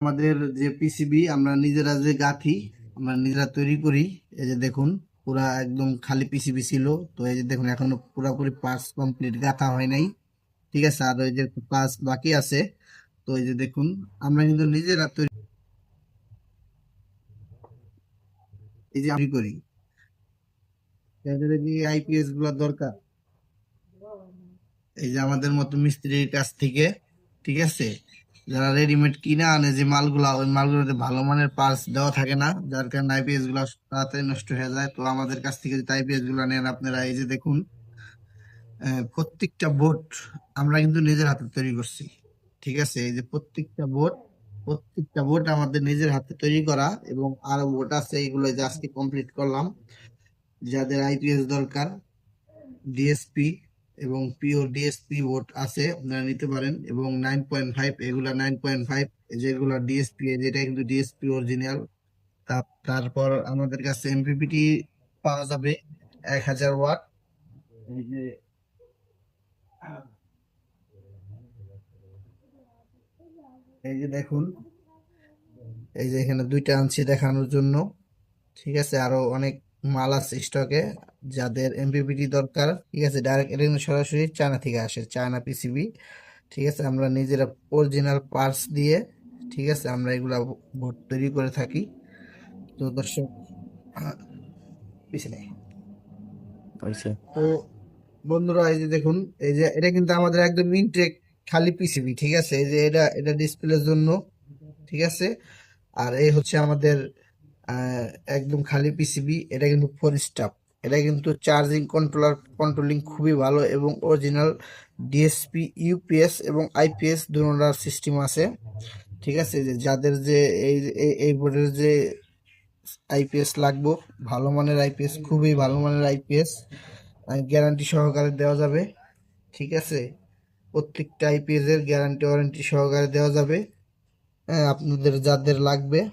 আমাদের যে পিসিবি আমরা নিজেরা যে গাঁথি, আমরা নিজেরা তৈরি করি। এই যে দেখুন, পুরা একদম খালি পিসিবি ছিল। তো এই যে দেখুন, এখনও পুরোপুরি পাস কমপ্লিট গাঁথা হয় নাই। ঠিক আছে? আর ওই যে পাস বাকি আছে। তো এই যে দেখুন, আমরা কিন্তু নিজেরা তৈরি এই যে করি। আইপিএসগুলো দরকার। এই যে আমাদের মতো মিস্ত্রির কাছ থেকে, ঠিক আছে? যারা রেডিমেড কিনে আনে, যে মালগুলা, ওই মালগুলোতে ভালো মানের পার্স দেওয়া থাকে না, যার কারণে আইপিএসগুলো তাড়াতাড়ি নষ্ট হয়ে যায়। তো আমাদের কাছ থেকে যদি আইপিএসগুলো নেন আপনারা, এই যে দেখুন প্রত্যেকটা বোর্ড আমরা কিন্তু নিজের হাতে তৈরি করছি। ঠিক আছে? এই যে প্রত্যেকটা বোর্ড প্রত্যেকটা বোর্ড আমাদের নিজের হাতে তৈরি করা এবং আরও বোর্ড আছে এইগুলো যে আজকে কমপ্লিট করলাম। যাদের আইপিএস দরকার ডিএসপি এবং পিওর ডিএসপি বোর্ড আছে, আপনারা নিতে পারেন। এবং নাইন পয়েন্ট ফাইভ এগুলা নাইন পয়েন্ট ফাইভ যেগুলো ডিএসপি যেটা কিন্তু ডিএসপি অরিজিনাল তারপর আমাদের কাছে এমপিপিটি পাওয়া যাবে এক হাজার ওয়াট। এই যে এই যে দেখুন, এই যে এখানে দুইটা আনছি দেখানোর জন্য। ঠিক আছে, আরও অনেক মাল আছে স্টকে যাদের এমপিপিটি দরকার ঠিক আছে? ডাইরেক্ট এটা কিন্তু সরাসরি চায়না থেকে আসে চায়না পিসিবি ঠিক আছে? আমরা নিজেরা অরিজিনাল পার্টস দিয়ে ঠিক আছে? আমরা এগুলা বোর্ড তৈরি করে থাকি। তো দর্শক পিছনে তো বন্ধুরা এই যে দেখুন এই যে এটা কিন্তু আমাদের একদম ইনটেক খালি পিসিবি ঠিক আছে? এই যে এটা এটা ডিসপ্লের জন্য ঠিক আছে? আর এই হচ্ছে আমাদের একদম খালি পিসিবি এটা কিন্তু ফোর স্টাফ এটা কিন্তু চার্জিং কন্ট্রোলার কন্ট্রোলিং খুবই ভালো এবং অরিজিনাল ডিএসপি ইউপিএস এবং আইপিএস দুটার সিস্টেম আছে। ঠিক আছে? যে যাদের যে এই এই- বোর্ডের যে আইপিএস লাগবো ভালো মানের আইপিএস খুবই ভালো মানের আইপিএস গ্যারান্টি সহকারে দেওয়া যাবে। ঠিক আছে? প্রত্যেকটা আইপিএস এর গ্যারান্টি ওয়ারেন্টি সহকারে দেওয়া যাবে। হ্যাঁ, আপনাদের যাদের লাগবে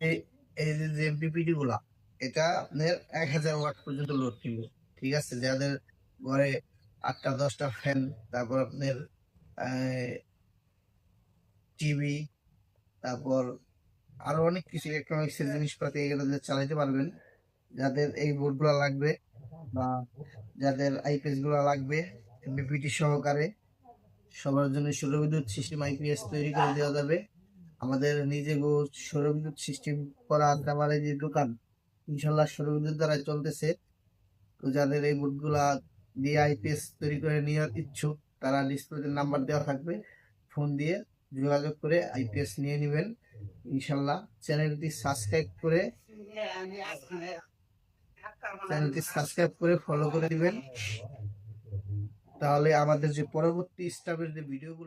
এই যে যে গুলা, এটা আপনার এক হাজার ওয়াট পর্যন্ত লোড নিবে, ঠিক আছে? যাদের ঘরে আটটা, দশটা ফ্যান তারপর আপনার টিভি তারপর আরও অনেক কিছু ইলেকট্রনিক্স এর জিনিসপাতি এগুলো চালাতে পারবেন, যাদের এই বোর্ডগুলা লাগবে বা যাদের আইপিএসগুলা লাগবে বিপিটি সহকারে সবার জন্য সৌরবিদ্যুৎ সিস্টেম আইপিএস তৈরি করে দেওয়া যাবে। আমাদের নিজে সৌরবিদ্যুৎ সিস্টেম করা আমার যে দোকান, ইনশাল্লাহ সৌরবিদ্যুৎ দ্বারা চলতেছে। তো যাদের এই বোর্ডগুলা দিয়ে আইপিএস তৈরি করে নেওয়ার ইচ্ছুক, তারা ডিসপ্লেতে নাম্বার দেওয়া থাকবে। ফোন দিয়ে যোগাযোগ করে আইপিএস নিয়ে নেবেন। ইনশাল্লাহ চ্যানেলটি সাবস্ক্রাইব করে, চ্যানেলটি সাবস্ক্রাইব করে ফলো করে দিবেন তাহলে আমাদের যে পরবর্তী স্টাফের যে ভিডিওগুলো